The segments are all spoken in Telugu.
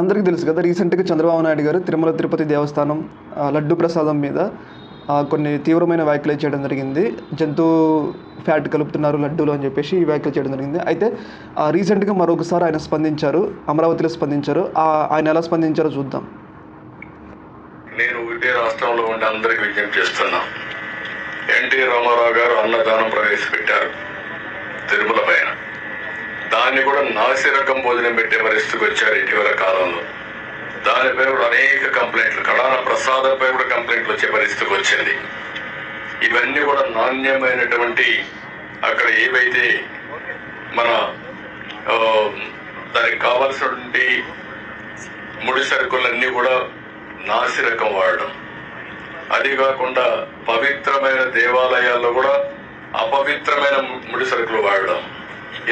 అందరికీ తెలుసు కదా రీసెంట్గా చంద్రబాబు నాయుడు గారు తిరుమల తిరుపతి దేవస్థానం లడ్డు ప్రసాదం మీద కొన్ని తీవ్రమైన వ్యాఖ్యలు చేయడం జరిగింది. జంతు ఫ్యాట్ కలుపుతున్నారు లడ్డూలు అని చెప్పేసి ఈ వ్యాఖ్యలు చేయడం జరిగింది. అయితే రీసెంట్గా మరొకసారి ఆయన స్పందించారు అమరావతిలో స్పందించారు. ఆయన ఎలా స్పందించారో చూద్దాం. నేను ఒకటే రాష్ట్రంలో ఉండి అందరికీ విజ్ఞప్తి చేస్తున్నా. ఎన్టీ రామారావు గారు అన్నదానం ప్రవేశపెట్టారు. దాన్ని కూడా నాసి రకం భోజనం పెట్టే పరిస్థితికి వచ్చారు ఇటీవల కాలంలో. దానిపై కూడా అనేక కంప్లైంట్లు కళాన ప్రసాదంపై కూడా కంప్లైంట్లు వచ్చే పరిస్థితికి వచ్చింది. ఇవన్నీ కూడా నాణ్యమైనటువంటి అక్కడ ఏవైతే మన దానికి కావలసినటువంటి ముడి సరుకులన్నీ కూడా నాసి రకం వాడడం. అది కాకుండా పవిత్రమైన దేవాలయాల్లో కూడా అపవిత్రమైన ముడి సరుకులు వాడడం.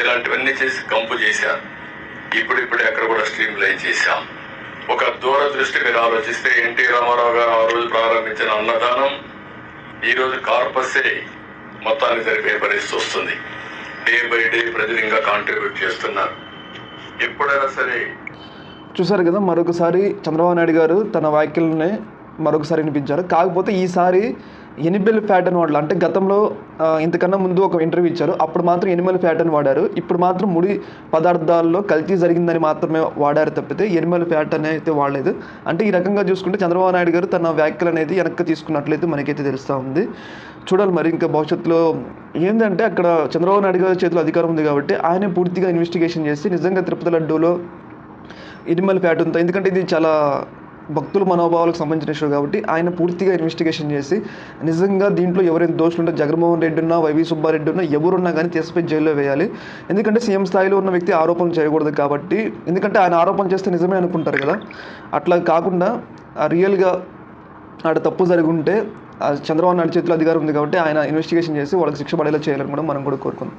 ఇలాంటివన్నీ చేసి కంపు చేశారు ఇప్పుడిప్పుడే అక్కడ కూడా స్ట్రీమ్ లైన్ చేశాం. ఒక దూరదృష్టి మీరు ఆలోచిస్తే ఎన్టీ రామారావు గారు ఆ రోజు ప్రారంభించిన అన్నదానం ఈరోజు రోజు కార్పసే మొత్తాన్ని జరిపే పరిస్థితి వస్తుంది. డే బై డే ప్రజలు ఇంకా కాంట్రిబ్యూట్ చేస్తున్నారు. ఎప్పుడైనా సరే చూసారు కదా మరొకసారి చంద్రబాబు నాయుడు గారు తన వ్యాఖ్యలనే మరొకసారి వినిపించారు. కాకపోతే ఈసారి ఎనిబెల్ ఫ్యాట్ అని అంటే గతంలో ఇంతకన్నా ముందు ఒక ఇంటర్వ్యూ ఇచ్చారు. అప్పుడు మాత్రం ఎనిమల్ ఫ్యాట్ అని వాడారు. ఇప్పుడు మాత్రం ముడి పదార్థాల్లో కల్తీ జరిగిందని మాత్రమే వాడారు తప్పితే ఎనిమల్ ఫ్యాట్ అనేది అయితే వాడలేదు. అంటే ఈ రకంగా చూసుకుంటే చంద్రబాబు నాయుడు గారు తన వ్యాఖ్యలు అనేది వెనక్కి తీసుకున్నట్లయితే మనకైతే తెలుస్తూ ఉంది. చూడాలి మరి ఇంకా భవిష్యత్తులో ఏంటంటే అక్కడ చంద్రబాబు నాయుడు గారి చేతిలో అధికారం ఉంది కాబట్టి ఆయన పూర్తిగా ఇన్వెస్టిగేషన్ చేసి నిజంగా తిరుపతి లడ్డూలో ఎనిమల్ ఫ్యాట్ ఉందా? ఎందుకంటే ఇది చాలా భక్తుల మనోభావాలకు సంబంధించిన ఇష్యూ కాబట్టి ఆయన పూర్తిగా ఇన్వెస్టిగేషన్ చేసి నిజంగా దీంట్లో ఎవరైనా దోషులు ఉంటే జగన్మోహన్ రెడ్డి ఉన్నా వైవి సుబ్బారెడ్డి ఉన్నా ఎవరున్నా కానీ తీసుకుపోయి జైల్లో వేయాలి. ఎందుకంటే సీఎం స్థాయిలో ఉన్న వ్యక్తి ఆరోపణలు చేయకూడదు కాబట్టి ఎందుకంటే ఆయన ఆరోపణ చేస్తే నిజమే అనుకుంటారు కదా. అట్లా కాకుండా రియల్గా ఆడ తప్పు జరిగి ఉంటే ఆ చంద్రబాబు నాయుడు చేతిలో అధికారం ఉంది కాబట్టి ఆయన ఇన్వెస్టిగేషన్ చేసి వాళ్ళకి శిక్ష పడేలా చేయాలని కూడా మనం కూడా కోరుకుందాం.